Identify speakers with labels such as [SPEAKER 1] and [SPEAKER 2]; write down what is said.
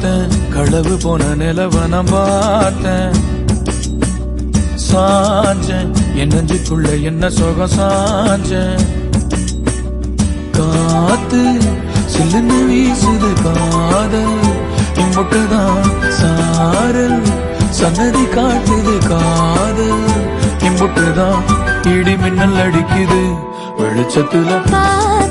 [SPEAKER 1] பார்த்தேன். களவு போன நிலவ நான் பார்த்தேன். சாஞ்சேன். என் நெஞ்சுக்குள்ள என்ன சுகம் சாஞ்சேன். காத்து சில்லுன்னு வீசுது காதல். இம்புட்டுதான் சாரல். சன்னதி காட்டுது காதல். இம்புட்டுதான் இடி மின்னல் அடிக்குது. வெளிச்சத்துல
[SPEAKER 2] காதல்.